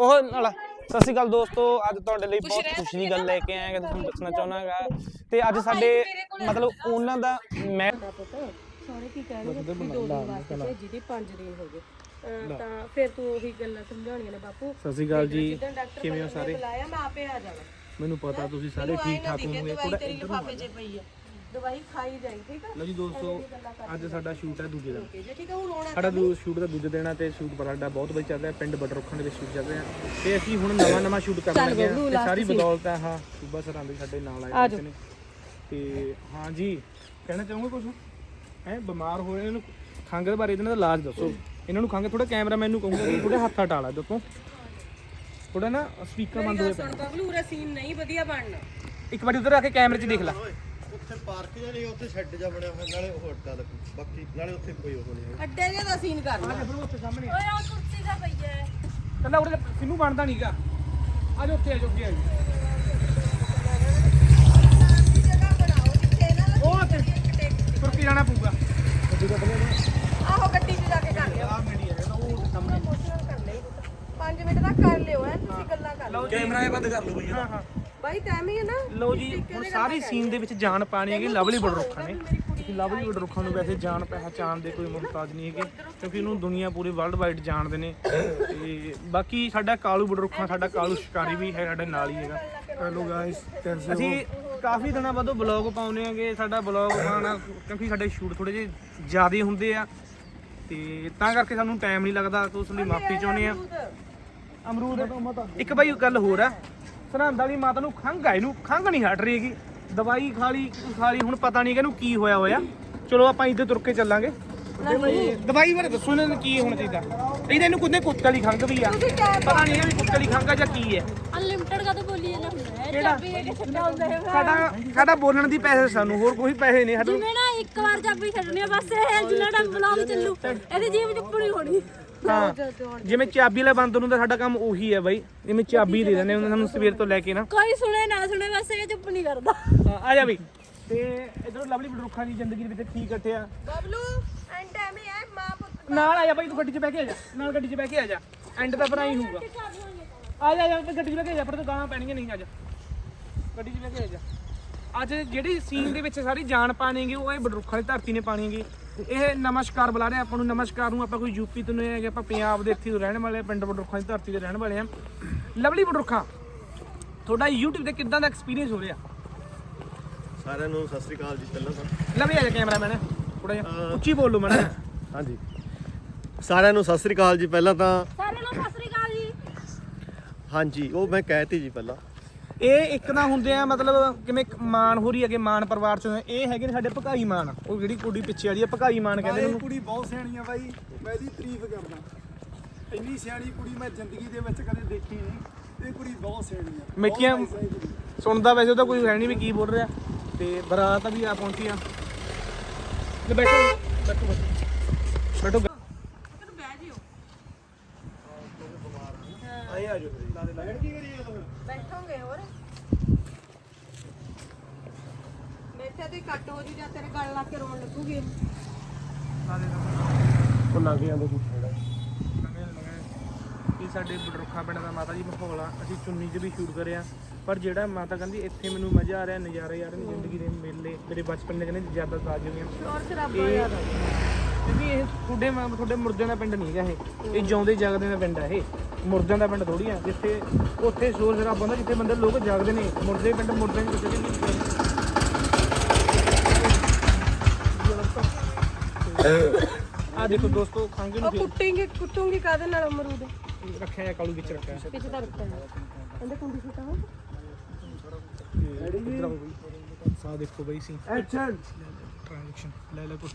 ਉਹ ਨਾਲ ਸਤਿ ਸ਼੍ਰੀ ਅਕਾਲ ਦੋਸਤੋ ਅੱਜ ਤੁਹਾਡੇ ਲਈ ਬਹੁਤ ਖੁਸ਼ੀ ਦੀ ਗੱਲ ਲੈ ਕੇ ਆਇਆ ਕਿ ਤੁਹਾਨੂੰ ਦੱਸਣਾ ਚਾਹੁੰਦਾਗਾ ਤੇ ਅੱਜ ਸਾਡੇ ਮਤਲਬ ਉਹਨਾਂ ਦਾ ਮੈਂ ਸਾਰੇ ਕੀ ਕਹਿਣਗੇ ਕਿ ਦੋ ਦਿਨ ਵਾਸਤੇ ਭੇਜੀ ਦੀ 5 ਦਿਨ ਹੋ ਗਏ। ਤਾਂ ਫਿਰ ਤੂੰ ਉਹੀ ਗੱਲਾਂ ਸਮਝਾਉਣੀਆਂ ਨੇ ਬਾਪੂ। ਸਤਿ ਸ਼੍ਰੀ ਅਕਾਲ ਜੀ। ਕਿਵੇਂ ਹੋ ਸਾਰੇ? ਬੁਲਾਇਆ ਮੈਂ ਆਪੇ ਆ ਜਾਣਾ। ਮੈਨੂੰ ਪਤਾ ਤੁਸੀਂ ਸਾਰੇ ਠੀਕ ਠਾਕ ਹੋਵੋਗੇ ਥੋੜਾ ਆ। ਦਵਾਈ ਖਾਈ ਜਾਈ ਠੀਕ ਆ? ਲਓ ਜੀ ਦੋਸਤੋ ਅੱਜ ਸਾਡਾ ਸ਼ੂਟ ਹੈ ਦੂਜੇ ਦਿਨ। ਜੇ ਠੀਕ ਆ ਹੁਣ ਰੋਣਾ ਸਾਡਾ ਦੂ ਸ਼ੂਟ ਦਾ ਦੂਜੇ ਦਿਨ ਆ ਤੇ ਸ਼ੂਟ ਪਰ ਸਾਡਾ ਬਹੁਤ ਵਧੀਆ ਚੱਲ ਰਿਹਾ ਪਿੰਡ ਬਟਰੁੱਖਾਂ ਦੇ ਵਿੱਚ ਸ਼ੂਟ ਚੱਲ ਰਿਹਾ। ਤੇ ਅਸੀਂ ਹੁਣ ਨਵਾਂ ਨਵਾਂ ਸ਼ੂਟ ਕਰਨ ਲੱਗੇ ਹਾਂ। ਤੇ ਸਾਰੀ ਬਦੌਲਤ ਹੈ ਹਾਂ ਸੂਬਾ ਸਰਾਂ ਦੇ ਸਾਡੇ ਨਾਲ ਆਏ ਹੋਏ ਨੇ। ਤੇ ਹਾਂ ਜੀ ਕਹਿਣਾ ਚਾਹੋਗੇ ਕੁਝ ਹੈ ਬਿਮਾਰ ਹੋ ਰਹੇ ਇਹਨਾਂ ਨੂੰ ਖੰਘ ਦੇ ਬਾਰੇ ਇਹਨਾਂ ਦਾ ਇਲਾਜ ਦੱਸੋ। ਇਹਨਾਂ ਨੂੰ ਖੰਘ ਥੋੜਾ ਕੈਮਰਾਮੈਨ ਨੂੰ ਕਹੂੰਗਾ ਕਿ ਥੋੜੇ ਹੱਥ ਹਟਾ ਲਾ ਦੇਖੋ। ਥੋੜਾ ਨਾ ਸਪੀਕਰ ਬੰਦ ਹੋਇਆ ਸੁਣ ਬਬਲੂ ਉਰੇ ਸੀਨ ਨਹੀਂ ਵਧੀਆ ਬਣਨਾ। ਇੱਕ ਵਾਰੀ ਉਧਰ ਆ ਕੇ ਕੈਮਰੇ 'ਚ ਦੇਖ ਲੈ। ਉੱਥੇ ਪਾਰਕ ਜਿਹਾ ਨਹੀਂ ਉੱਥੇ ਸ਼ੈੱਡ ਜਿਹਾ ਬਣਿਆ ਹੋਇਆ ਨਾਲੇ ਉਹ ਅੱਡਾ ਲੱਗ। ਬਾਕੀ ਨਾਲੇ ਉੱਥੇ ਕੋਈ ਉਹ ਨਹੀਂ ਹੈ ਅੱਡੇ ਜਿਹਾ ਦਾ ਸੀਨ ਕਰਨਾ ਉੱਥੇ ਸਾਹਮਣੇ। ਓਏ ਆ ਕੁਰਸੀ ਦਾ ਪਈਆ ਹੈ ਕੱਲਾ ਉਹਦੇ ਸਿੰਨੂ ਬਣਦਾ ਨਹੀਂਗਾ ਆ ਜਾ ਉੱਥੇ ਆ ਆ ਬਣਾਓ ਜਿੱਥੇ ਨਾ ਉਹ ਉੱਥੇ ਤੁਰ ਕੇ ਜਾਣਾ ਪਊਗਾ। ਆਹੋ ਗੱਡੀ 'ਚ ਜਾ ਕੇ ਕਰ ਲਿਓ। ਆ ਮੇਰੀ ਹੈ ਉਹ ਸਾਹਮਣੇ। ਕਰ ਲਈ। 5 ਮਿੰਟ ਦਾ ਕਰ ਲਿਓ ਐ ਤੁਸੀਂ ਗੱਲਾਂ ਕਰ ਲਓ ਕੈਮਰਾ ਇਹ ਬੰਦ ਕਰ ਲਓ ਬਈ ਹਾਂ ਹਾਂ। ਬਾਈ ਟਾਈਮ ਹੀ ਹੈ ਨਾ ਲਓ ਜੀ ਹੁਣ ਸਾਰੀ ਸੀਨ ਦੇ ਵਿੱਚ ਜਾਨ ਪਾਣੀ ਹੈਗੀ ਲਵਲੀ ਬੜਰੁੱਖਾਂ ਨੇ। ਕਿ ਲਵਲੀ ਬੜਰੁੱਖਾਂ ਨੂੰ ਵੈਸੇ ਜਾਣ ਪਹਿਚਾਣ ਦੇ ਕੋਈ ਮੁਹਤਾਜ ਨਹੀਂ ਹੈਗੇ ਕਿਉਂਕਿ ਇਹਨੂੰ ਦੁਨੀਆ ਪੂਰੀ ਵਰਲਡ ਵਾਈਡ ਜਾਣਦੇ ਨੇ। ਤੇ ਬਾਕੀ ਸਾਡਾ ਕਾਲੂ ਬੜਰੁੱਖਾਂ ਸਾਡਾ ਕਾਲੂ ਸ਼ਿਕਾਰੀ ਵੀ ਹੈ ਸਾਡੇ ਨਾਲ ਹੀ ਹੈਗਾ। ਹੈਲੋ ਗਾਇਸ ਅਸੀਂ ਕਾਫੀ ਦਿਨਾਂ ਬਾਅਦ ਬਲੌਗ ਪਾਉਨੇ ਆਗੇ ਸਾਡਾ ਬਲੌਗ ਪਾਉਣਾ ਕਿਉਂਕਿ ਸਾਡੇ ਸ਼ੂਟ ਥੋੜੇ ਜਿਹੇ ਜ਼ਿਆਦੇ ਹੁੰਦੇ ਆ। ਤੇ ਤਾਂ ਕਰਕੇ ਸਾਨੂੰ ਟਾਈਮ ਨਹੀਂ ਲੱਗਦਾ ਤੇ ਉਸ ਲਈ ਮਾਫੀ ਚਾਹੁੰਦੇ ਆ। ਅਮਰੂਦ। ਇੱਕ ਬਾਈ ਗੱਲ ਹੋਰ ਆ। ਸਰਹੰਦ ਵਾਲੀ ਮਾਤਾ ਨੂੰ ਖੰਘ ਆ ਇਹਨੂੰ ਖੰਘ ਨਹੀਂ ਹਟ ਰਹੀ ਹੈਗੀ। ਦਵਾਈ ਖਾ ਲਈ ਖਾ ਲਈ ਹੁਣ ਪਤਾ ਨਹੀਂ ਕਿ ਇਹਨੂੰ ਕੀ ਹੋਇਆ ਹੋਇਆ। ਚਲੋ ਆਪਾਂ ਇੱਧਰ ਤੁਰ ਕੇ ਚੱਲਾਂਗੇ। ਤੇ ਦਵਾਈ ਬਾਰੇ ਦੱਸੋ ਇਹਨਾਂ ਨੂੰ ਕੀ ਹੋਣਾ ਚਾਹੀਦਾ ਇਹਦੇ ਇਹਨੂੰ ਕੁੱਤੇ ਕੁੱਤੇ ਵਾਲੀ ਖੰਘ ਵੀ ਆ। ਪਤਾ ਨਹੀਂ ਇਹ ਵੀ ਕੁੱਤੇ ਵਾਲੀ ਖੰਘ ਆ ਜਾਂ ਕੀ ਹੈ। ਅਨਲਿਮਿਟਡ ਕਦੋਂ ਬੋਲੀ ਜਾਂਦਾ ਹੁੰਦਾ ਹੈ ਕਿਹੜਾ? ਸਾਡਾ ਸਾਡਾ ਬੋਲਣ ਦੀ ਪੈਸੇ ਸਾਨੂੰ ਹੋਰ ਕੋਈ ਪੈਸੇ ਨਹੀਂ ਸਾਡੇ ਜਿਵੇਂ ਨਾ ਇੱਕ ਵਾਰ ਚਾਬੀ ਛੱਡਣੀ ਆ ਬਸ ਇਹ ਜਿੰਨਾ ਟਾਈਮ ਬਲੌਗ ਚੱਲੂ ਇਹਦੀ ਜੀਬ ਚੁੱਪਣੀ ਹੋਣੀ। ਹਾਂ। ਜਿਵੇਂ ਚਾਬੀ ਵਾਲਾ ਬੰਦ ਹੁੰਦਾ ਸਾਡਾ ਕੰਮ ਉਹੀ ਹੈ ਬਾਈ। ਜਿਵੇਂ ਚਾਬੀ ਦੇ ਦਿੰਦੇ ਉਹਨਾਂ ਸਾਨੂੰ ਸਵੇਰ ਤੋਂ ਲੈ ਕੇ ਨਾ। ਕੋਈ ਸੁਣੇ ਨਾ ਸੁਣੇ ਬਸ ਇਹ ਚੁੱਪ ਨਹੀਂ ਕਰਦਾ। ਹਾਂ, ਆ ਜਾ ਬਈ। ਤੇ ਇਧਰੋਂ ਲਵਲੀ ਬੜਰੁੱਖਾਂ ਦੀ ਜ਼ਿੰਦਗੀ ਦੇ ਵਿੱਚ ਕੀ ਕੱਟਿਆ ਬਬਲੂ ਐਂਡ ਟਾਈਮ ਹੀ ਹੈ ਮਾਂ ਪੁੱਤ। ਨਾਲ ਆ ਜਾ ਬਾਈ ਤੂੰ ਗੱਡੀ 'ਚ ਬਹਿ ਕੇ ਆ ਜਾ। ਨਾਲ ਗੱਡੀ 'ਚ ਬਹਿ ਕੇ ਆ ਜਾ। ਐਂਡ ਤਾਂ ਬਣਾ ਹੀ ਹੋਊਗਾ। ਆ ਜਾ ਆ ਜਾ ਗੱਡੀ 'ਚ ਬਹਿ ਕੇ ਆ ਜਾ ਪਰ ਤੂੰ ਗਾਲਾਂ ਪੈਣੀਆਂ ਨਹੀਂ ਅੱਜ ਗੱਡੀ 'ਚ ਬਹਿ ਕੇ ਆ ਜਾ। ਅੱਜ ਜਿਹੜੀ ਸੀਨ ਦੇ ਵਿੱਚ ਸਾਰੀ ਜਾਨ ਪਾਣੀਗੀ ਉਹ ਇਹ ਬਡਰੁੱਖਾਂ ਦੀ ਧਰਤੀ ਨੇ ਪਾਣੀਗੀ। ਇਹ ਨਮਸਕਾਰ ਬੁਲਾ ਰਿਹਾ ਆਪਾਂ ਨੂੰ ਨਮਸਕਾਰ ਨੂੰ ਆਪਾਂ ਕੋਈ ਯੂਪੀ ਤੋਂ ਨਹੀਂ ਹੈਗੇ ਆਪਾਂ ਪੰਜਾਬ ਦੇ ਇੱਥੇ ਤੋਂ ਰਹਿਣ ਵਾਲੇ ਆ, ਪਿੰਡ ਬਡਰੁੱਖਾਂ ਦੀ ਧਰਤੀ ਦੇ ਰਹਿਣ ਵਾਲੇ ਆ ਲਵਲੀ ਬਡਰੁੱਖਾਂ ਤੁਹਾਡਾ YouTube ਤੇ ਕਿੱਦਾਂ ਦਾ ਐਕਸਪੀਰੀਅੰਸ ਹੋ ਰਿਹਾ? ਸਾਰਿਆਂ ਨੂੰ ਸਤਿ ਸ੍ਰੀ ਅਕਾਲ ਜੀ ਪਹਿਲਾਂ ਤਾਂ। ਲਵਲੀ ਆ ਜਾ ਕੈਮਰਾਮੈਨ ਥੋੜਾ ਜਿਹਾ ਉੱਚੀ ਬੋਲੋ ਮੈਂ ਹਾਂਜੀ। ਸਾਰਿਆਂ ਨੂੰ ਸਤਿ ਸ੍ਰੀ ਅਕਾਲ ਜੀ ਪਹਿਲਾਂ ਤਾਂ। ਸਾਰਿਆਂ ਨੂੰ ਸਤਿ ਸ੍ਰੀ ਅਕਾਲ ਜੀ। ਹਾਂਜੀ ਉਹ ਮੈਂ ਕਹਿਤੀ ਜੀ ਪਹਿਲਾਂ। ਇਹ ਇੱਕ ਨਾ ਹੁੰਦੇ ਆ ਮਤਲਬ ਕਿਵੇਂ ਮਾਨ ਹੋ ਰਹੀ ਹੈਗੇ ਮਾਨ ਪਰਿਵਾਰ ਚੋਂ ਇਹ ਹੈਗੇ ਨੇ ਸਾਡੇ ਭਕਾਈ ਮਾਨ। ਉਹ ਜਿਹੜੀ ਕੁੜੀ ਪਿੱਛੇ ਆ ਰਹੀ ਹੈ ਭਕਾਈ ਮਾਨ ਕਹਿੰਦੇ ਨੇ ਉਹਨੂੰ। ਕੁੜੀ ਬਹੁਤ ਸਿਆਣੀ ਆ ਬਾਈ। ਮੈਂ ਇਹਦੀ ਤਾਰੀਫ ਕਰਦਾ। ਇੰਨੀ ਸਿਆਣੀ ਕੁੜੀ ਮੈਂ ਜ਼ਿੰਦਗੀ ਦੇ ਵਿੱਚ ਕਦੇ ਦੇਖੀ ਨਹੀਂ। ਇਹ ਕੁੜੀ ਬਹੁਤ ਸਿਆਣੀ ਆ। ਮਿੱਠੀਆਂ ਬਹੁਤ nice ਆ ਇਹ ਕੁੜੀ। ਸੁਣਦਾ ਵੈਸੇ ਉਹਦਾ ਕੋਈ ਹੈ ਨਹੀਂ ਵੀ ਕੀ ਬੋਲ ਰਿਹਾ। ਤੇ ਬਰਾਤ ਵੀ ਆ ਪਹੁੰਚੀ ਆ। ਤੇ ਬੈਠੋ ਬੈਠੋ ਬੈਠੋ ਬੈਠੋ ਆਏ ਆ ਜਾਓ ਬੈਠੋਗੇ ਹੋਰ? ਬੈਠਾ ਤੇ ਕੱਟ ਹੋ ਜੀ ਜਾਂ ਤੇਰੇ ਗਲ ਲਾ ਕੇ ਰੋਣ ਲੱਗੂਗੀ। ਉਹ ਲੰਘ ਜਾਂਦੇ ਜੀ ਇਹ ਸਾਡੇ ਬਡਰੁੱਖਾ ਪਿੰਡ ਦਾ ਮਾਤਾ ਜੀ ਮਾਹੌਲ ਆ। ਅਸੀਂ ਚੁੰਨੀ 'ਚ ਵੀ ਸ਼ੂਟ ਕਰਿਆ। ਪਰ ਜਿਹੜਾ ਮਾਤਾ ਕਹਿੰਦੀ ਇੱਥੇ ਮੈਨੂੰ ਮਜ਼ਾ ਆ ਰਿਹਾ ਨਜ਼ਾਰੇ ਆ ਰਹੇ ਨੇ ਜ਼ਿੰਦਗੀ ਦੇ ਮੇਲੇ। ਮੇਰੇ ਬਚਪਨ ਦੇ ਕਹਿੰਦੇ ਜ਼ਿਆਦਾ ਤਾਜ ਹੋ ਗਈਆਂ ਸ਼ੋਰ ਸ਼ਰਾਬਾ ਇਹ ਕਿਉਂਕਿ ਇਹ ਤੁਹਾਡੇ ਮ- ਤੁਹਾਡੇ ਮੁਰਦਿਆਂ ਦਾ ਪਿੰਡ ਨਹੀਂ ਹੈਗਾ ਇਹ। ਇਹ ਜਿਉਂਦੇ ਜਾਗਦੇ ਦਾ ਪਿੰਡ ਹੈ ਇਹ। ਮੁਰਦਿਆਂ ਦਾ ਪਿੰਡ ਥੋੜੀ ਆ ਜਿੱਥੇ ਉੱਥੇ ਸ਼ੋਰ ਸ਼ਰਾਬਾ ਹੁੰਦਾ ਜਿੱਥੇ ਬੰਦੇ ਲੋਕ ਜਾਗਦੇ ਨੇ। ਮੁਰਦੇ ਪਿੰਡ ਮੁਰਦਿਆਂ ਦੀ ਕਿਸੇ ਦੀ ਨਹੀਂ ਆ ਦੇਖੋ ਦੋਸਤੋ ਨੂੰ ਉਹ ਕੁੱਟੇਂਗੇ ਕੁੱਟੂਗੀ ਕਾਦੇ ਨਾਲ ਅਮਰੂਦ? ਫਿਰ ਰੱਖਿਆ ਹੈ ਕਾਲੂ ਵਿੱਚ ਰੱਖਿਆ। ਹੈ ਪਿੱਛੇ ਤਾਂ ਰੱਖਿਆ ਹੈ ਕਹਿੰਦੇ ਕੁੰਡੀ ਸੁੱਟਾ ਵਾ। ਇੱਧਰ ਆਓ ਬਈ। ਸਾਹ ਦੇਖੋ ਬਈ ਸੀ। ਐਕਸ਼ਨ ਟ੍ਰਾਂਜੈਕਸ਼ਨ ਲੈ ਲੈ ਕੁਛ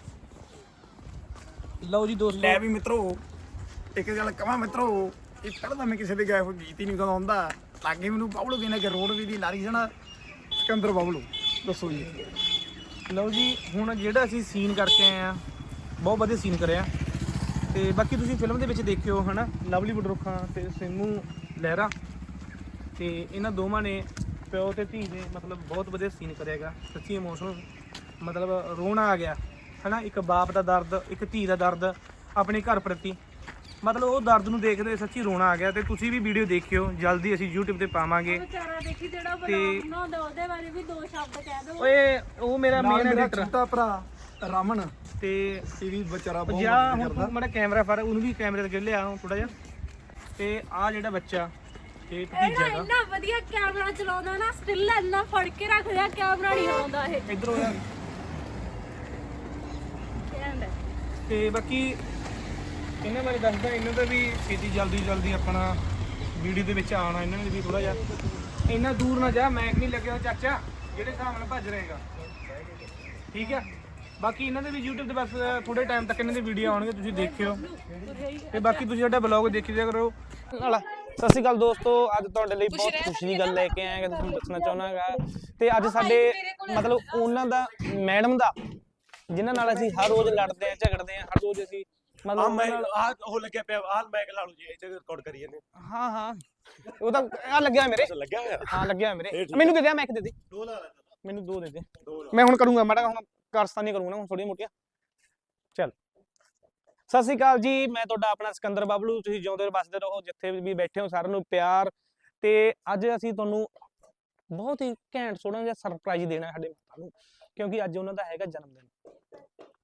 ਲਓ ਜੀ ਦੋਸਤੋ। ਲੈ ਵੀ ਮਿੱਤਰੋ ਇੱਕ ਗੱਲ ਕਹਾਂ ਮਿੱਤਰੋ ਇਹ ਪਹਿਲਾਂ ਤਾਂ ਮੈਂ ਕਿਸੇ ਦੇ ਹੋਏ ਗੀਤ ਹੀ ਨਹੀਂ ਗਾਉਂਦਾ। ਲਾਗੇ ਮੈਨੂੰ ਬਾਬਲੂ ਕਹਿੰਦਾ ਕਿ ਰੋਡ ਵੀ ਦੀ ਲਾਰੀ ਜਣਾ ਸਿਕੰਦਰ ਬਾਬਲੂ ਦੱਸੋ ਜੀ। ਲਓ ਜੀ ਹੁਣ ਜਿਹੜਾ ਅਸੀਂ ਸੀਨ ਕਰਕੇ ਆਏ ਆ ਬਹੁਤ ਵਧੀਆ ਸੀਨ ਕਰਿਆ। ਤੇ ਬਾਕੀ ਤੁਸੀਂ ਫਿਲਮ ਦੇ ਵਿੱਚ ਦੇਖਿਓ ਹਨਾ? ਲਵਲੀ ਬਡਰੁੱਖਾਂ ਤੇ ਸਿੰਮੂ ਲਹਿਰਾ ਤੇ ਇਹਨਾਂ ਦੋਵਾਂ ਨੇ ਪਿਓ ਤੇ ਧੀ ਨੇ ਮਤਲਬ ਬਹੁਤ ਵਧੀਆ ਸੀਨ ਕਰਿਆਗਾ ਸੱਚੀ ਇਮੋਸ਼ਨਲ ਮਤਲਬ ਰੋਣਾ ਆ ਗਿਆ। ਹਨਾ ਇੱਕ ਬਾਪ ਦਾ ਦਰਦ ਇੱਕ ਧੀ ਦਾ ਦਰਦ ਆਪਣੇ ਘਰ ਪ੍ਰਤੀ। ਮਤਲਬ ਉਹ ਦਰਦ ਨੂੰ ਦੇਖਦੇ ਸੱਚੀ ਰੋਣਾ ਆ ਗਿਆ ਤੇ ਤੁਸੀਂ ਵੀ ਵੀਡੀਓ ਦੇਖਿਓ ਜਲਦੀ ਅਸੀਂ YouTube ਤੇ ਪਾਵਾਂਗੇ। ਵਿਚਾਰਾ ਦੇਖੀ ਜਿਹੜਾ ਤੇ- ਬਲੌਗ ਬਣਾਉਂਦਾ ਉਹਦੇ ਬਾਰੇ ਵੀ ਦੋ ਸ਼ਬਦ ਕਹਿ ਦਿਓ ਓਏ ਉਹ ਮੇਰਾ ਮੇਨ ਐਡੀਟਰ ਛੋਟਾ ਭਰਾ ਰਮਨ। ਤੇ ਇਹ ਵੀ ਵਿਚਾਰਾ ਬਹੁਤ ਜਾ ਮਦਦ ਹੁਣ ਕਰਦਾ। ਤੂੰ ਮੇਰਾ ਕੈਮਰਾ ਫੜ ਉਹਨੂੰ ਵੀ ਕੈਮਰੇ ਤੇ ਲਿਆ ਥੋੜਾ ਜਿਹਾ। ਤੇ ਆ ਜਿਹੜਾ ਬੱਚਾ ਇਹ ਭਤੀਜਾ ਹੈਗਾ ਇੰਨਾ ਵਧੀਆ ਕੈਮਰਾ ਚਲਾਉਂਦਾ ਨਾ ਸਟਿਲ ਇੰਨਾ ਫੜ ਕੇ ਰੱਖਦਾ ਕੈਮਰਾ ਨਹੀਂ ਆਉਂਦਾ ਇਹ। ਇਧਰੋਂ ਆ ਕਹਿੰਦਾ ਤੇ ਬਾਕੀ ਇਹਨਾਂ ਬਾਰੇ ਦੱਸਦਾ ਇਹਨਾਂ ਦਾ ਵੀ ਛੇਤੀ ਜਲਦੀ ਜਲਦੀ ਆਪਣਾ ਵੀਡੀਓ ਦੇ ਵਿੱਚ ਆਉਣਾ ਇਹਨਾਂ ਨੇ ਵੀ ਥੋੜਾ ਜਿਹਾ। ਇੰਨਾ ਦੂਰ ਨਾ ਜਾ ਮੈਕ ਨਹੀਂ ਲੱਗਿਆ ਚਾਚਾ ਜਿਹੜੇ ਹਿਸਾਬ ਨਾਲ ਭੱਜ ਰਹੇਗਾ ਠੀਕ ਹੈ ਬਾਕੀ ਇਹਨਾਂ ਦੇ ਵੀ YouTube ਤੇ ਬਸ ਥੋੜੇ ਟਾਈਮ ਤੱਕ ਇਹਨਾਂ ਦੀ ਵੀਡੀਓ ਆਉਣਗੇ ਤੁਸੀਂ ਦੇਖਿਓ। ਤੇ ਬਾਕੀ ਤੁਸੀਂ ਸਾਡਾ ਬਲੌਗ ਦੇਖੀ ਜਾ ਕਰੋ। ਨਾਲਾ ਸਤਿ ਸ਼੍ਰੀ ਅਕਾਲ ਦੋਸਤੋ ਅੱਜ ਤੁਹਾਡੇ ਲਈ ਬਹੁਤ ਖੁਸ਼ੀ ਦੀ ਗੱਲ ਲੈ ਕੇ ਆਏ ਹਾਂ ਕਿ ਤੁਹਾਨੂੰ ਦੱਸਣਾ ਚਾਹੁੰਦਾਗਾ ਤੇ ਅੱਜ ਸਾਡੇ ਮਤਲਬ ਉਹਨਾਂ ਦਾ ਮੈਡਮ ਦਾ ਜਿਨ੍ਹਾਂ ਨਾਲ ਅਸੀਂ ਹਰ ਰੋਜ਼ ਲੜਦੇ ਆ ਝਗੜਦੇ ਆ ਹਰ ਰੋਜ਼ ਅਸੀਂ ਮਤਲਬ ਆ ਉਹਨਾਂ ਮੈਂ ਨਾਲ ਆ ਉਹ ਲੱਗਿਆ ਪਿਆ ਆ ਮੈਂ ਲਾ ਲਓ ਜੀ ਇਹ ਤੇ ਰਿਕਾਰਡ ਕਰੀ ਜਾਂਦੇ ਹਾਂ। ਹਾਂ ਉਹ ਤਾਂ ਆ ਲੱਗਿਆ ਮੇਰੇ। ਲੱਗਿਆ ਹੋਇਆ? ਹਾਂ ਲੱਗਿਆ ਮੇਰੇ। ਠੀਕ ਮੈਨੂੰ ਦੇ ਦੇ ਮੈਂ ਇੱਕ ਦੇ ਦੇ। ਦੋ ਲਾ ਲੈ ਮੈਨੂੰ ਦੋ ਦੇ ਦੇ। ਦੋ ਲਾ। ਮੈਂ ਹੁਣ ਕਰੂੰਗਾ ਮਾੜਾ ਹੁਣ ਕਰਸਤਾਨੀ ਕਰੂੰਗਾ ਨਾ ਹੁਣ ਥੋੜੀ ਮੋਟੀਆਂ। ਚੱਲ। ਸਤਿ ਸ਼੍ਰੀ ਅਕਾਲ ਜੀ ਮੈਂ ਤੁਹਾਡਾ ਆਪਣਾ ਸਿਕੰਦਰ ਬਾਬਲੂ ਤੁਸੀਂ ਜਿਉਂਦੇ ਰਹੋ ਬਸਦੇ ਰਹੋ ਜਿੱਥੇ ਵੀ ਬੈਠੇ ਹੋ ਸਾਰਿਆਂ ਨੂੰ ਪਿਆਰ। ਤੇ ਅੱਜ ਅਸੀਂ ਤੁਹਾਨੂੰ ਬਹੁਤ ਹੀ ਘੈਂਟ ਸੋਹਣਾ ਜਿਹਾ ਸਰਪ੍ਰਾਈਜ਼ ਦੇਣਾ ਹੈ ਸਾਡੇ ਮਾਤਾ ਨੂੰ। ਕਿਉਂਕਿ ਅੱਜ ਉਹਨਾਂ ਦਾ ਹੈਗਾ ਜਨਮ ਦਿਨ।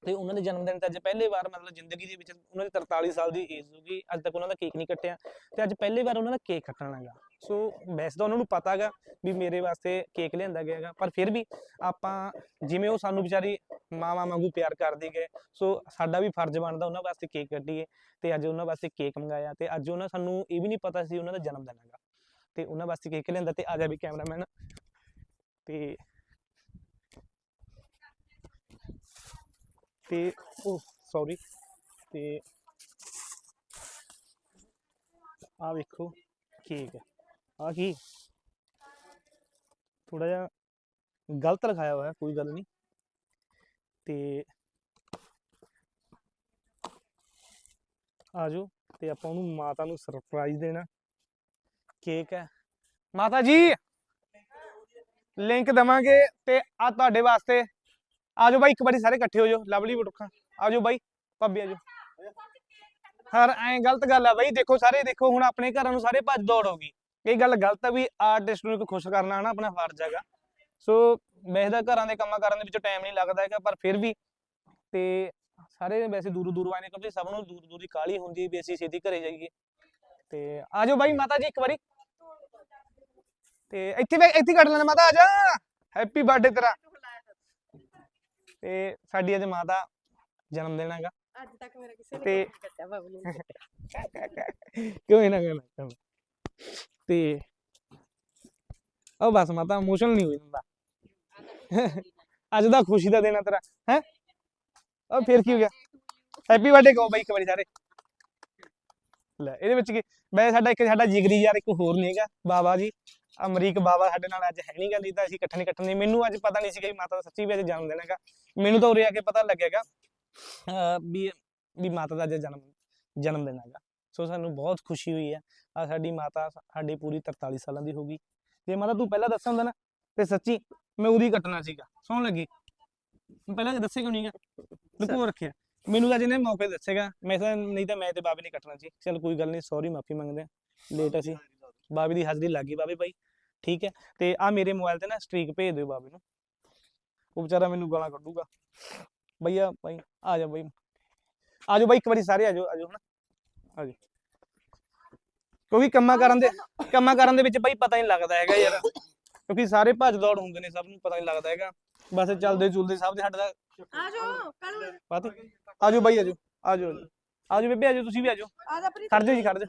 ਤੇ ਉਹਨਾਂ ਦੇ ਜਨਮ ਦਿਨ ਤੇ ਅੱਜ ਪਹਿਲੀ ਵਾਰ ਮਤਲਬ ਜ਼ਿੰਦਗੀ ਦੇ ਵਿੱਚ ਉਹਨਾਂ ਦੀ 43 ਸਾਲ ਦੀ ਏਜ ਹੋ ਗਈ। ਅੱਜ ਤੱਕ ਉਹਨਾਂ ਦਾ ਕੇਕ ਨਹੀਂ ਕੱਟਿਆ। ਤੇ ਅੱਜ ਪਹਿਲੀ ਵਾਰ ਉਹਨਾਂ ਦਾ ਕੇਕ ਕੱਟਣਾ ਹੈਗਾ ਸੋ ਵੈਸੇ ਤਾਂ ਉਹਨਾਂ ਨੂੰ ਪਤਾ ਹੈਗਾ ਵੀ ਮੇਰੇ ਵਾਸਤੇ ਕੇਕ ਲਿਆਂਦਾ ਗਿਆ ਹੈਗਾ। ਪਰ ਫਿਰ ਵੀ ਆਪਾਂ ਜਿਵੇਂ ਉਹ ਸਾਨੂੰ ਵਿਚਾਰੀ ਮਾਵਾਂ ਵਾਂਗੂ ਪਿਆਰ ਕਰਦੀ ਗਏ, ਸੋ ਸਾਡਾ ਵੀ ਫਰਜ਼ ਬਣਦਾ ਉਹਨਾਂ ਵਾਸਤੇ ਕੇਕ ਕੱਢੀਏ। ਤੇ ਅੱਜ ਉਹਨਾਂ ਵਾਸਤੇ ਕੇਕ ਮੰਗਾਇਆ। ਤੇ ਅੱਜ ਉਹਨਾਂ ਸਾਨੂੰ ਇਹ ਵੀ ਨਹੀਂ ਪਤਾ ਸੀ ਉਹਨਾਂ ਦਾ ਜਨਮ ਦਿਨ ਹੈਗਾ। ਤੇ ਉਹਨਾਂ ਵਾਸਤੇ ਕੇਕ ਲਿਆਂਦਾ ਤੇ ਆ ਜਾ ਵੀ ਕੈਮਰਾਮੈਨ ਤੇ ਤੇ ਉਹ ਸੌਰੀ ਤੇ ਆ ਵੇਖੋ ਕੇਕ ਆ ਕੀ? ਥੋੜਾ ਜਿਹਾ ਗਲਤ ਲਿਖਾਇਆ ਹੋਇਆ, ਕੋਈ ਗੱਲ ਨਹੀਂ। ਤੇ ਆਜੋ, ਤੇ ਆਪਾਂ ਉਹਨੂੰ ਮਾਤਾ ਨੂੰ ਸਰਪ੍ਰਾਈਜ਼ ਦੇਣਾ। ਕੇਕ ਹੈ। ਮਾਤਾ ਜੀ! ਲਿੰਕ ਦਵਾਂਗੇ ਤੇ ਆ ਤੁਹਾਡੇ ਵਾਸਤੇ ਆਜੋ ਬਾਈ, ਇੱਕ ਵਾਰੀ ਸਾਰੇ ਇਕੱਠੇ ਹੋ ਜਾਓ ਲਵਲੀ ਬਟੁੱਖਾਂ ਆਜੋ ਬਾਈ, ਭਾਬੀ ਆਜੋ। ਹਰ ਐਂ ਗਲਤ ਗੱਲ ਆ ਬਾਈ, ਦੇਖੋ ਸਾਰੇ, ਦੇਖੋ ਹੁਣ ਆਪਣੇ ਘਰਾਂ ਨੂੰ ਸਾਰੇ ਭੱਜ ਦੌੜ ਹੋਗੀ ਇਹ ਗੱਲ ਗਲਤ ਆ ਵੀ ਆਰਟਿਸਟ ਨੂੰ ਇੱਕ ਖੁਸ਼ ਕਰਨਾ ਨਾ ਆਪਣਾ ਫਰਜ਼ ਹੈਗਾ। ਸੋ ਵੈਸੇ ਤਾਂ ਘਰਾਂ ਦੇ ਕੰਮਾਂ ਕਰਨ ਦੇ ਵਿੱਚ ਟਾਈਮ ਨਹੀਂ ਲੱਗਦਾ ਹੈਗਾ, ਪਰ ਫਿਰ ਵੀ ਤੇ ਸਾਰੇ ਵੈਸੇ ਦੂਰੋਂ ਦੂਰੋਂ ਆਏ ਨੇ, ਕਿਉਂਕਿ ਸਭ ਨੂੰ ਦੂਰ ਦੂਰ ਦੀ ਕਾਲੀ ਹੁੰਦੀ ਹੈ ਵੀ ਅਸੀਂ ਛੇਤੀ ਘਰੇ ਜਾਈਏ। ਤੇ ਆਜੋ ਬਾਈ ਮਾਤਾ ਜੀ, ਇੱਕ ਵਾਰੀ। ਤੇ ਇੱਥੇ ਇੱਥੇ ਕੱਢ ਲੈਣਾ ਮਾਤਾ, ਆ ਜਾ। ਹੈਪੀ ਬਰਥਡੇ ਤੇਰਾ। ਤੇ ਸਾਡੀ ਅੱਜ ਮਾਤਾ ਜਨਮ ਦਿਨ ਹੈਗਾ। ਅੱਜ ਤੱਕ ਮੇਰਾ ਕਿਸੇ ਨੇ ਕੱਟਿਆ ਬਬਲੂ ਨੇ ਕਿਉਂ ਇਹਨਾਂ ਕਹਿਣਾ ਤੇ ਉਹ ਬਸ ਮਾਤਾ ਇਮੋਸ਼ਨਲ ਨਹੀਂ ਹੋਈ ਹੁੰਦਾ। ਅੱਜ ਦਾ ਖੁਸ਼ੀ ਦਾ ਦਿਨ ਆ ਤੇਰਾ ਹੈ? ਉਹ ਫਿਰ ਕੀ ਹੋ ਗਿਆ? ਹੈਪੀ ਬਰਥਡੇ ਕਹੋ ਬਾਈ ਇੱਕ ਵਾਰੀ ਸਾਰੇ। ਲੈ ਇਹਦੇ ਵਿੱਚ ਕੀ ਮੈਂ ਸਾਡਾ ਇੱਕ ਸਾਡਾ ਜਿਗਰੀ ਯਾਰ ਇੱਕ ਹੋਰ ਨਹੀਂ ਹੈਗਾ ਬਾਬਾ ਜੀ। ਅਮਰੀਕ ਬਾਬਾ ਸਾਡੇ ਨਾਲ ਅੱਜ ਹੈ ਨਹੀਂ ਗਾ ਨਹੀਂ ਤਾਂ ਅਸੀਂ ਇਕੱਠੇ ਨਹੀਂ ਇਕੱਠੇ ਨਹੀਂ ਮੈਨੂੰ ਅੱਜ ਪਤਾ ਨਹੀਂ ਸੀਗਾ ਵੀ ਮਾਤਾ ਦਾ ਸੱਚੀ ਵੀ ਅੱਜ ਜਨਮ ਦਿਨ ਹੈਗਾ। ਮੈਨੂੰ ਤਾਂ ਉਰੇ ਆ ਕੇ ਪਤਾ ਲੱਗੇਗਾ ਵੀ ਵੀ ਮਾਤਾ ਦਾ ਅੱਜ ਜਨਮ ਜਨਮ ਦਿਨ ਹੈਗਾ। ਸੋ ਸਾਨੂੰ ਬਹੁਤ ਖੁਸ਼ੀ ਹੋਈ ਹੈ। ਆ ਸਾਡੀ ਮਾਤਾ ਸਾ- ਸਾਡੀ ਪੂਰੀ 43 ਸਾਲਾਂ ਦੀ ਹੋ ਗਈ। ਜੇ ਮਾਤਾ ਤੂੰ ਪਹਿਲਾਂ ਦੱਸਿਆ ਹੁੰਦਾ ਨਾ ਤੇ ਸੱਚੀ ਮੈਂ ਉਹਦੀ ਕੱਟਣਾ ਸੀਗਾ। ਸੌਣ ਲੱਗੀ। ਮੈਂ ਪਹਿਲਾਂ ਜੇ ਦੱਸੇ ਕਿਉਂ ਨਹੀਂਗਾ ਲੁਕੋ ਰੱਖਿਆ। ਮੈਨੂੰ ਅੱਜ ਇਹਨੇ ਮੌਕੇ ਤੇ ਦੱਸੇਗਾ। ਮੈਂ ਤਾਂ ਨਹੀਂ ਤਾਂ ਮੈਂ ਤੇ ਬਾਬੇ ਨੇ ਕੱਟਣਾ ਸੀ। ਚਲ ਕੋਈ ਗੱਲ ਨਹੀਂ ਸੌਰੀ ਮਾਫੀ ਮੰਗਦੇ ਆ। ਲੇਟ ਅਸੀਂ। ਬਾਬੇ ਦੀ ਹਾਜ਼ਰੀ ਲੱਗ ਬਾਬੇ ਭਾਈ ਠੀਕ ਹੈ ਤੇ ਆ ਮੇਰੇ ਮੋਬਾਈਲ ਤੇ ਨਾ ਸਟ੍ਰੀਕ ਭੇਜ ਦਿਓ ਬਾਬੇ ਨੂੰ। ਉਹ ਵਿਚਾਰਾ ਮੈਨੂੰ ਗਾਲਾਂ ਕੱਢੂਗਾ। ਭਈਆ ਭਾਈ ਆ ਜਾ ਭਾਈ ਆ ਜਾਓ ਬਾਈ ਇੱਕ ਵਾਰੀ ਸਾਰੇ ਆ ਜਾਓ ਆ ਜਾਓ ਹਨਾ। ਆ ਜਾਓ ਕਿਉਂਕਿ ਕੰਮਾਂ ਕਰਨ ਦੇ ਕੰਮਾਂ ਕਰਨ ਦੇ ਵਿੱਚ ਬਾਈ ਪਤਾ ਨਹੀਂ ਲੱਗਦਾ ਹੈਗਾ ਯਾਰ। ਕਿਉਂਕਿ ਸਾਰੇ ਭੱਜ ਦੌੜ ਹੁੰਦੇ ਨੇ ਸਭ ਨੂੰ ਪਤਾ ਨਹੀਂ ਲੱਗਦਾ ਹੈਗਾ। ਬਸ ਚੱਲਦੇ ਚੁਲਦੇ ਸਭ ਦੇ ਸਾਡਾ ਆ ਜਾਓ ਕੱਲ ਪਤਾ ਆ ਜਾਓ ਬਾਈ ਆ ਜਾਓ ਆ ਜਾਓ ਆ ਜਾਓ ਬੇਬੇ ਆ ਜਾਓ ਤੁਸੀਂ ਵੀ ਆ ਜਾਓ ਖੜ ਜਾਓ ਜੀ ਖੜ ਜਾਓ।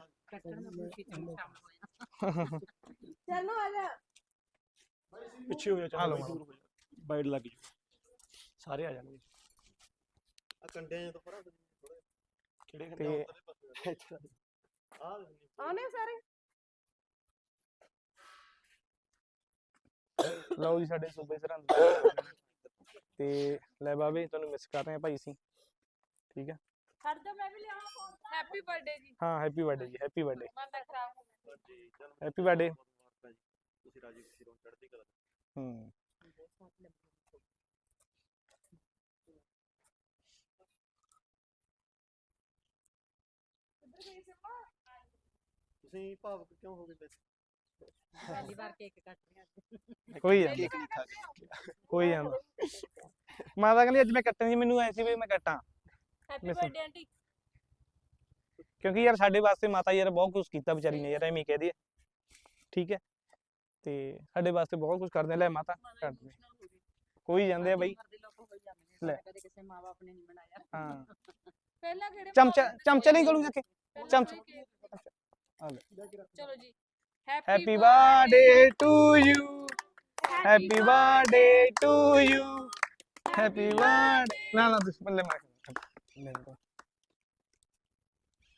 ਚਲੋ ਆ ਜਾ। ਪਿੱਛੇ ਹੋ ਜਾਓ ਆ ਲਓ ਚਾਹ ਬਾਈਟ ਲੱਗ ਜੂ। ਸਾਰੇ ਆ ਜਾਣਗੇ। ਆ ਕੰਡਿਆਂ ਤੋਂ ਪਰਾਂ ਤੇ ਆਨੇ ਸਾਰੇ? ਲਓ ਜੀ ਸਾਡੇ ਸੂਬੇ ਸਰਹੰਦ ਤੇ ਲੈ ਬਾਬੇ ਤੁਹਾਨੂੰ ਮਿਸ ਕਰ ਰਹੇ ਆ ਭਾਈ ਅਸੀਂ। ਠੀਕ ਹੈ ਛੱਡ ਜਾ ਮੈਂ ਵੀ ਲਿਆਵਾਂ ਫੋਨ ਹੈਪੀ ਬਰਥਡੇ ਜੀ। ਹਾਂ ਹੈਪੀ ਬਰਥਡੇ ਜੀ ਹੈਪੀ ਬਰਥਡੇ ਮਨ ਦਾ ਖਰਾਬ ਹੋ ਗਿਆ। ਜੀ ਹੈਪੀ ਬਰਥਡੇ ਜੀ ਤੁਸੀਂ ਰਾਜੀ ਖੁਸ਼ੀ ਰਹੋ ਚੜ੍ਹਦੀ ਕਲਾ ਹੂੰ। ਤੁਸੀਂ ਭਾਵੁਕ ਕਿਉਂ ਹੋ ਗਏ ਵੈਸੇ ਪਹਿਲੀ ਵਾਰ ਕੇਕ ਕੱਟ ਰਿਹਾ ਕੋਈ ਜਾਂਦਾ ਨਹੀਂ। ਖਾ ਕੇ ਕੋਈ ਜਾਂਦਾ ਮਾਤਾ ਕਹਿੰਦੀ ਅੱਜ ਮੈਂ ਕੱਟਣੀ ਮੈਨੂੰ ਐ ਸੀ ਵੀ ਮੈਂ ਕੱਟਾਂ। Happy Listen. ਬਰਥਡੇ ਆਂਟੀ ਕਿਉਂਕਿ ਯਾਰ ਸਾਡੇ ਵਾਸਤੇ ਮਾਤਾ ਯਾਰ ਬਹੁਤ ਕੁਝ ਕੀਤਾ ਵਿਚਾਰੀ ਨੇ ਯਾਰ ਐਵੇਂ ਹੀ ਕਹਿ ਦਈਏ। ਠੀਕ ਹੈ। ਤੇ ਸਾਡੇ ਵਾਸਤੇ ਬਹੁਤ ਕੁਝ ਕਰਦੇ ਲੈ ਮਾਤਾ ਕਰ ਦੇ ਕੋਈ ਜਾਂਦੇ ਆ ਬਈ। ਲੈ। ਕਦੇ ਕਿਸੇ ਮਾਪੇ ਨੇ ਨਹੀਂ ਬਣਾਇਆ। ਹਾਂ। ਪਹਿਲਾਂ ਕਿਹੜੇ ਚਮਚਾ ਚਮਚਾ ਨਹੀਂ ਕਰੂੰਗਾ ਕਿ ਚਮਚ ਆ ਲੈ। ਚਲੋ ਜੀ। Happy birthday to you happy birthday to you happy birthday ਨਾ ਨਾ ਤੁਸੀਂ ਬੱਲੇ ਮਾਰ ਲੈ ਲਓ।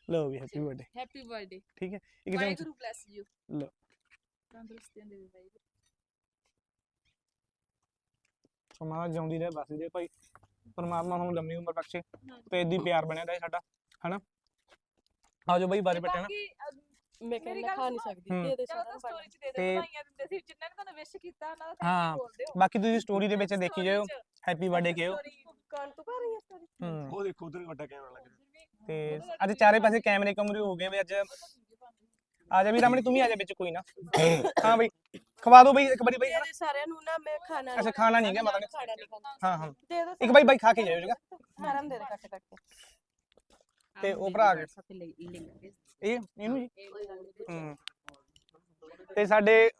ਲਓ ਵੀ ਹੈਪੀ ਬਰਥਡੇ ਹੈਪੀ ਬਰਥਡੇ ਠੀਕ ਹੈ? ਇੱਕ ਚਮਚ ਵਾਹਿਗੁਰੂ ਬlesਸ ਯੂ ਲਓ। ਤੰਦਰੁਸਤੀਆਂ ਦੇਵੇ ਵਾਹਿਗੁਰੂ ਸਮਾਂ ਜਿਉਂਦੀ ਰਹੇ ਬਸਦੀ ਰਹੇ ਭਾਈ। ਪਰਮਾਤਮਾ ਤੁਹਾਨੂੰ ਲੰਮੀ ਉਮਰ ਬਖਸ਼ੇ ਤੇ ਇਦਾਂ ਪਿਆਰ ਬਣਿਆ ਰਹੇ ਸਾਡਾ ਹਨਾ? ਆਜੋ ਬਾਈ ਬਾਰੇ ਬੈਠੇ ਨਾ। ਮੈਂ ਕਹਿੰਦਾ ਖਾ ਨਹੀਂ। ਸਕਦੀ ਦੇ ਦੇ ਚਲੋ ਸਾਰਾ ਤਾਂ ਸਟੋਰੀ ਚ ਦੇ ਦੇ ਵਧਾਈਆਂ ਦਿੰਦੇ ਸੀ ਜਿੰਨਾਂ ਨੇ ਤੁਹਾਨੂੰ ਵਿਸ਼ ਕੀਤਾ ਉਹਨਾਂ ਦਾ ਹਾਂ, ਥੈਂਕ ਬੋਲਦੇ ਹੋ। ਬਾਕੀ ਤੁਸੀਂ ਸਟੋਰੀ ਦੇ ਵਿੱਚ ਦੇਖੀ ਜਾਓ ਹੈਪੀ ਬਰਥਡੇ ਕਿਹੋ। ਕਾਨ ਤੋਂ ਕਰ ਰਹੀ ਹੈ ਸਟੋਰੀ ਹੂੰ। ਉਹ ਦੇਖੋ ਉਧਰ ਵੱਡਾ ਕੈਮਰਾ ਲੱਗ ਰਿਹਾ। ਤੇ ਅੱਜ ਚਾਰੇ ਪਾਸੇ ਕੈਮਰੇ ਕਮਰੇ ਹੋ ਗਏ ਵੀ ਅੱਜ। ਆ ਜਾ ਵੀ ਰਮਣੀ ਤੂੰ ਵੀ ਆ ਜਾ ਵਿੱਚ ਕੋਈ ਨਾ। ਹਾਂ ਬਈ ਖਵਾ ਦੋ ਬਈ ਇੱਕ ਵਾਰੀ ਬਈ ਸਾਰਿਆਂ ਨੂੰ ਨਾ ਮੈਂ ਖਾਣਾ ਅੱਛਾ ਖਾਣਾ ਨਹੀਂ ਹੈਗਾ ਮਾਤਾ ਨੇ ਖਾਣਾ ਨਹੀਂ ਖਾਣਾ। ਹਾਂ ਹਾਂ। ਦੇ ਦੋ ਇੱਕ ਬਾਈ ਬਾਈ ਖਾ ਕੇ ਜਾਇਓ ਜਗਾ ਹਰਮ ਦੇ ਦੇ ਕੱਟ ਕੱਟ ਕੇ। ਤੇ ਉਹ ਭਰਾ ਇਹ ਇਹਨੂੰ ਜੀ ਹੂੰ। ਤੇ ਸਾਡੇ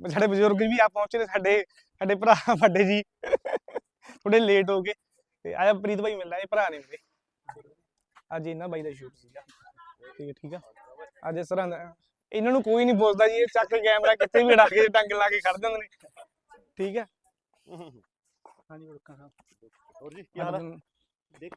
ਸਾਡੇ ਬਜ਼ੁਰਗ ਵੀ ਆ ਪਹੁੰਚੇ ਨੇ ਸਾਡੇ ਸਾਡੇ ਭਰਾ ਵੱਡੇ ਜੀ। ਥੋੜੇ ਲੇਟ ਹੋ ਗਏ। ਤੇ ਆਇਆ ਪ੍ਰੀਤ ਭਾਈ ਮਿਲਣਾ ਇਹ ਭਰਾ ਨੇ ਮੇਰੇ। ਅੱਜ ਇਹਨਾਂ ਬਾਈ ਦਾ ਸ਼ੂਟ ਸੀਗਾ। ਠੀਕ ਹੈ ਠੀਕ ਆ? ਅੱਜ ਸਰਹੰਦ ਇਹਨਾਂ ਨੂੰ ਕੋਈ ਨਹੀਂ ਬੋਲਦਾ ਜੀ ਇਹ ਚੱਕ ਕੇ ਕੈਮਰਾ ਕਿੱਥੇ ਵੀ ਅੜਾ ਕੇ ਟੰਗ ਲਾ ਕੇ ਖੜ ਜਾਂਦੇ ਨੇ। ਠੀਕ ਹੈ। ਹਾਂਜੀ ਬੜਕਾ ਸਾਹਿਬ ਹੋਰ ਜੀ ਕੀ ਹਾਲ ਅੱਜ ਦੇਖਿਆ